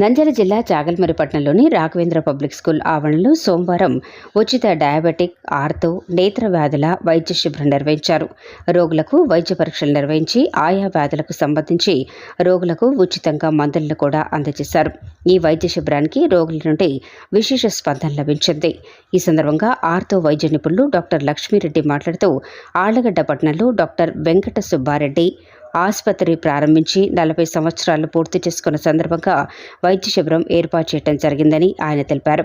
నంద్యాల జిల్లా చాగల్మరిపట్నంలోని Raghavendra public school ఆవరణలో సోమవారం ఉచిత డయాబెటిక్ ఆర్తో నేత్ర వ్యాధుల వైద్య శిబిరం నిర్వహించారు. రోగులకు వైద్య పరీక్షలు నిర్వహించి ఆయా వ్యాధులకు సంబంధించి రోగులకు ఉచితంగా మందులను కూడా అందజేశారు. ఈ వైద్య శిబిరానికి రోగుల నుండి విశేష స్పందన లభించింది. ఈ సందర్భంగా ఆర్థో వైద్య నిపుణులు డాక్టర్ లక్ష్మీరెడ్డి మాట్లాడుతూ ఆళ్ళగడ్డ పట్టణంలో డాక్టర్ వెంకట సుబ్బారెడ్డి ఆసుపత్రి ప్రారంభించి నలభై సంవత్సరాలు పూర్తి చేసుకున్న సందర్భంగా వైద్య శిబిరం ఏర్పాటు చేయడం జరిగిందని ఆయన తెలిపారు.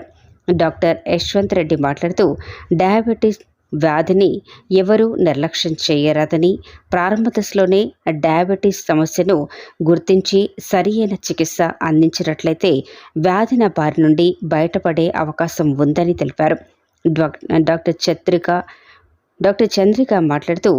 డాక్టర్ యశ్వంత్ రెడ్డి మాట్లాడుతూ డయాబెటీస్ వ్యాధిని ఎవరూ నిర్లక్ష్యం చేయరాదని ప్రారంభ దశలోనే డయాబెటీస్ సమస్యను గుర్తించి సరియైన చికిత్స అందించినట్లయితే వ్యాధిన బారి నుండి బయటపడే అవకాశం ఉందని తెలిపారు. డాక్టర్ చత్రిక డాక్టర్ చంద్రిక మాట్లాడుతూ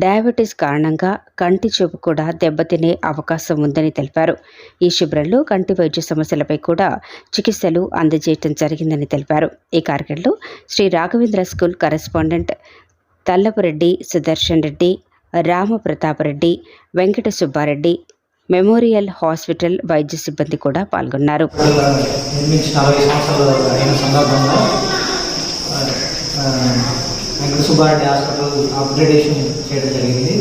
డయాబెటీస్ కారణంగా కంటి చూపు కూడా దెబ్బతినే అవకాశం ఉందని తెలిపారు. ఈ శిబిరంలో కంటి వైద్య సమస్యలపై కూడా చికిత్సలు అందజేయటం జరిగిందని తెలిపారు. ఈ కార్యక్రమంలో Sri Raghavendra school correspondent Tallapureddy Sudarshan Reddy Ramapratapreddy Venkata Subbareddy memorial hospital వైద్య సిబ్బంది కూడా పాల్గొన్నారు నిర్మించి నలభై సంవత్సరాలు అయిన సందర్భంగా ఆ, వెంకట హాస్పిటల్ అప్గ్రేడేషన్ చేయడం జరిగింది.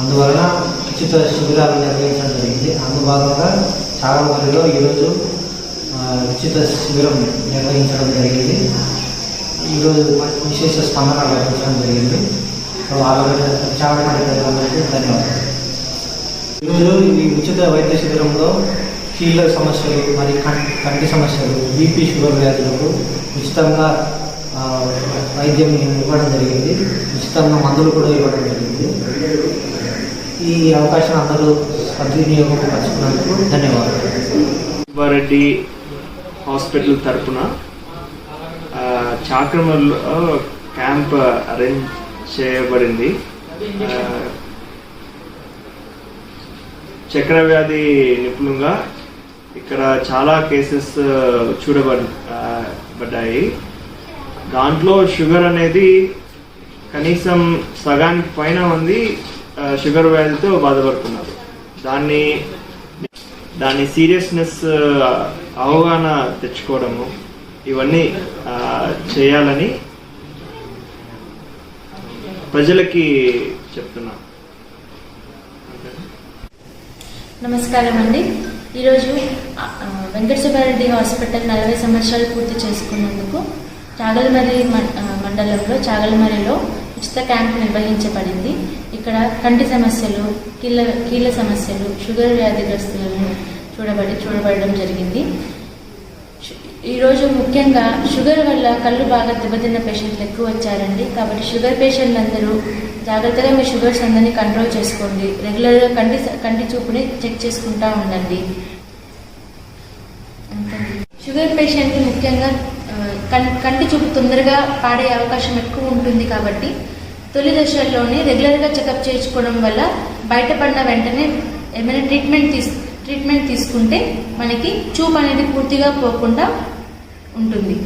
అందువలన ఉచిత శిబిరాలు నిర్వహించడం జరిగింది. అందుభాగంగా మందిలో ఈరోజు ఉచిత శిబిరం నిర్వహించడం జరిగింది. ఈరోజు విశేష స్పందన లభించడం జరిగింది. సో వాళ్ళ చాగమరి ప్రజలందరికీ ధన్యవాదాలు. ఈరోజు ఈ ఉచిత వైద్య శిబిరంలో కీళ్ళ సమస్యలు మరియు కంటి సమస్యలు బీపీ షుగర్ వ్యాధులకు ఉచితంగా వైద్యం ఇవ్వడం జరిగింది. ఉచితంగా మందులు కూడా ఇవ్వడం జరిగింది. ఈ అవకాశం అందరూ సద్వినియోగం పరుచుకున్నందుకు ధన్యవాదాలు. సుబ్బారెడ్డి హాస్పిటల్ తరపున చాక్రమల్లో క్యాంప్ అరేంజ్ చేయబడింది. ఆ, వ్యాధి నిపుణులుగా ఇక్కడ చాలా కేసెస్ చూడబడి పడ్డాయి. దాంట్లో షుగర్ అనేది కనీసం సగానికి పైన మంది షుగర్ వ్యాధితో బాధపడుతున్నారు. దాన్ని దాని సీరియస్నెస్ అవగాహన తెచ్చుకోవడము ఇవన్నీ చేయాలని ప్రజలకి చెప్తున్నా. నమస్కారం అండి ఈరోజు వెంకట సుబ్బారెడ్డి హాస్పిటల్ నలభై సంవత్సరాలు పూర్తి చేసుకున్నందుకు చాగలమర్రి మండలంలో చాగలమర్రిలో ఉచిత క్యాంప్ నిర్వహించబడింది. ఇక్కడ కంటి సమస్యలు కీళ్ళ కీళ్ళ సమస్యలు షుగర్ వ్యాధిగ్రస్తులను చూడబడి చూడబడడం జరిగింది. ఈరోజు ముఖ్యంగా షుగర్ వల్ల కళ్ళు బాగా దెబ్బతిన్న పేషెంట్లు ఎక్కువ వచ్చారండి. కాబట్టి షుగర్ పేషెంట్లు అందరూ జాగ్రత్తగా మీ షుగర్స్ అందరినీ కంట్రోల్ చేసుకోండి. రెగ్యులర్గా కంటి కంటి చూపుని చెక్ చేసుకుంటా ఉండండి. షుగర్ పేషెంట్లు ముఖ్యంగా కంటి చూపు తొందరగా పాడే అవకాశం ఎక్కువ ఉంటుంది కాబట్టి తొలి దశల్లోనే రెగ్యులర్గా చెకప్ చేయించుకోవడం వల్ల బయటపడిన వెంటనే ఏమైనా ట్రీట్మెంట్ తీసు ట్రీట్మెంట్ తీసుకుంటే మనకి చూపు అనేది పూర్తిగా పోకుండా ఉంటుంది.